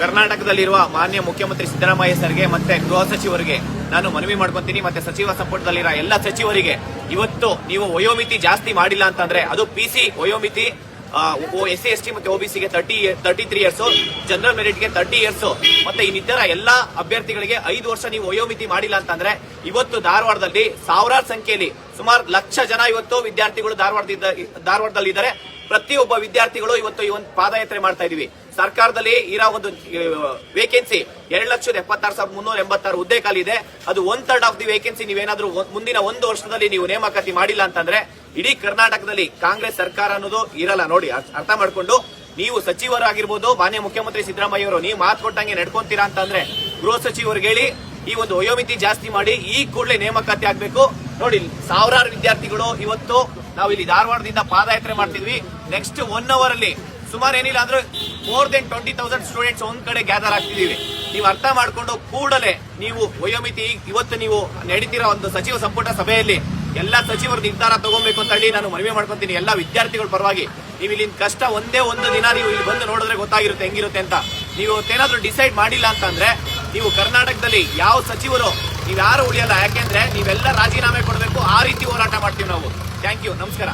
ಕರ್ನಾಟಕದಲ್ಲಿರುವ ಮಾನ್ಯ ಮುಖ್ಯಮಂತ್ರಿ ಸಿದ್ದರಾಮಯ್ಯ ಸರ್ಗೆ ಮತ್ತೆ ಗೃಹ ಸಚಿವರಿಗೆ ನಾನು ಮನವಿ ಮಾಡ್ಕೊತೀನಿ. ಮತ್ತೆ ಸಚಿವ ಸಂಪುಟದಲ್ಲಿರೋ ಎಲ್ಲ ಸಚಿವರಿಗೆ ಇವತ್ತು ನೀವು ವಯೋಮಿತಿ ಜಾಸ್ತಿ ಮಾಡಿಲ್ಲ ಅಂತಂದ್ರೆ ಅದು ಪಿ ಸಿ ವಯೋಮಿತಿ ಎಸ್ ಸಿ, ಎಸ್ ಟಿ ಮತ್ತೆ ಒಬಿಸಿಗೆ thirty thirty three years general ಮೆರಿಟ್ಗೆ thirty years ಮತ್ತೆ ಇನ್ನಿತರ ಎಲ್ಲಾ ಅಭ್ಯರ್ಥಿಗಳಿಗೆ ಐದು ವರ್ಷ ನೀವು ವಯೋಮಿತಿ ಮಾಡಿಲ್ಲ ಅಂತಂದ್ರೆ ಇವತ್ತು ಧಾರವಾಡದಲ್ಲಿ ಸಾವಿರಾರು ಸಂಖ್ಯೆಯಲ್ಲಿ ಸುಮಾರು ಲಕ್ಷ ಜನ ಇವತ್ತು ವಿದ್ಯಾರ್ಥಿಗಳು ಧಾರವಾಡದಿಂದ ಧಾರವಾಡದಲ್ಲಿ ಇದ್ದಾರೆ ಪ್ರತಿಯೊಬ್ಬ ವಿದ್ಯಾರ್ಥಿಗಳು ಇವತ್ತು ಈ ಒಂದು ಪಾದಯಾತ್ರೆ ಮಾಡ್ತಾ ಇದೀವಿ ಸರ್ಕಾರದಲ್ಲಿ ಇರೋ ಒಂದು ವೇಕೆನ್ಸಿ ಎರಡು ಲಕ್ಷದ ಎಪ್ಪತ್ತಾರು ಸಾವಿರದ ಮುನ್ನೂರ ಎಂಬತ್ತಾರು ಹುದ್ದೆ ಖಾಲಿ ಇದೆ. ಅದು one third of the vacancy ನೀವೇನಾದ್ರೂ ಮುಂದಿನ ಒಂದು ವರ್ಷದಲ್ಲಿ ನೀವು ನೇಮಕಾತಿ ಮಾಡಿಲ್ಲ ಅಂತಂದ್ರೆ ಇಡೀ ಕರ್ನಾಟಕದಲ್ಲಿ ಕಾಂಗ್ರೆಸ್ ಸರ್ಕಾರ ಅನ್ನೋದು ಇರಲ್ಲ ನೋಡಿ. ಅರ್ಥ ಮಾಡಿಕೊಂಡು ನೀವು ಸಚಿವರಾಗಿರ್ಬೋದು, ಮಾನ್ಯ ಮುಖ್ಯಮಂತ್ರಿ ಸಿದ್ದರಾಮಯ್ಯ ಅವರು ನೀವು ಮಾತು ಕೊಟ್ಟಂಗೆ ನಡ್ಕೊಂತೀರಾ ಅಂತಂದ್ರೆ ಗೃಹ ಸಚಿವರಿಗೆ ಹೇಳಿ ಈ ಒಂದು ವಯೋಮಿತಿ ಜಾಸ್ತಿ ಮಾಡಿ ಈ ಕೂಡಲೇ ನೇಮಕಾತಿ ಆಗಬೇಕು. ನೋಡಿ, ಸಾವಿರಾರು ವಿದ್ಯಾರ್ಥಿಗಳು ಇವತ್ತು ನಾವು ಇಲ್ಲಿ ಧಾರವಾಡದಿಂದ ಪಾದಯಾತ್ರೆ ಮಾಡ್ತಿದ್ವಿ. ನೆಕ್ಸ್ಟ್ ಒನ್ ಅವರ್ ಅಲ್ಲಿ ಸುಮಾರು ಏನಿಲ್ಲ ಅಂದ್ರೆ more than twenty thousand students ಒಂದ್ ಕಡೆ ಗ್ಯಾದರ್ ಆಗ್ತಿದ್ದೀವಿ ನೀವು ಅರ್ಥ ಮಾಡ್ಕೊಂಡು ಕೂಡಲೇ ನೀವು ವಯೋಮಿತಿ, ಇವತ್ತು ನೀವು ನಡೀತಿರೋ ಒಂದು ಸಚಿವ ಸಂಪುಟ ಸಭೆಯಲ್ಲಿ ಎಲ್ಲಾ ಸಚಿವರು ನಿರ್ಧಾರ ತಗೊಬೇಕು ಅಂತ ಹೇಳಿ ನಾನು ಮನವಿ ಮಾಡ್ಕೊಂತೀನಿ. ಎಲ್ಲಾ ವಿದ್ಯಾರ್ಥಿಗಳ ಪರವಾಗಿ ನೀವು ಇಲ್ಲಿ ಕಷ್ಟ ಒಂದೇ ಒಂದು ದಿನ ನೀವು ಇಲ್ಲಿ ಬಂದು ನೋಡಿದ್ರೆ ಗೊತ್ತಾಗಿರುತ್ತೆ, ಹೆಂಗಿರುತ್ತೆ ಅಂತ. ನೀವು ಏನಾದ್ರೂ ಡಿಸೈಡ್ ಮಾಡಿಲ್ಲ ಅಂತಂದ್ರೆ ನೀವು ಕರ್ನಾಟಕದಲ್ಲಿ ಯಾವ ಸಚಿವರು ನೀವು ಯಾರು ಉಳಿಯಲ್ಲ, ಯಾಕೆಂದ್ರೆ ನೀವೆಲ್ಲ ರಾಜೀನಾಮೆ ಕೊಡಬೇಕು, ಆ ರೀತಿ ಹೋರಾಟ ಮಾಡ್ತೀವಿ ನಾವು. ಥ್ಯಾಂಕ್ ಯು ನಮಸ್ಕಾರ.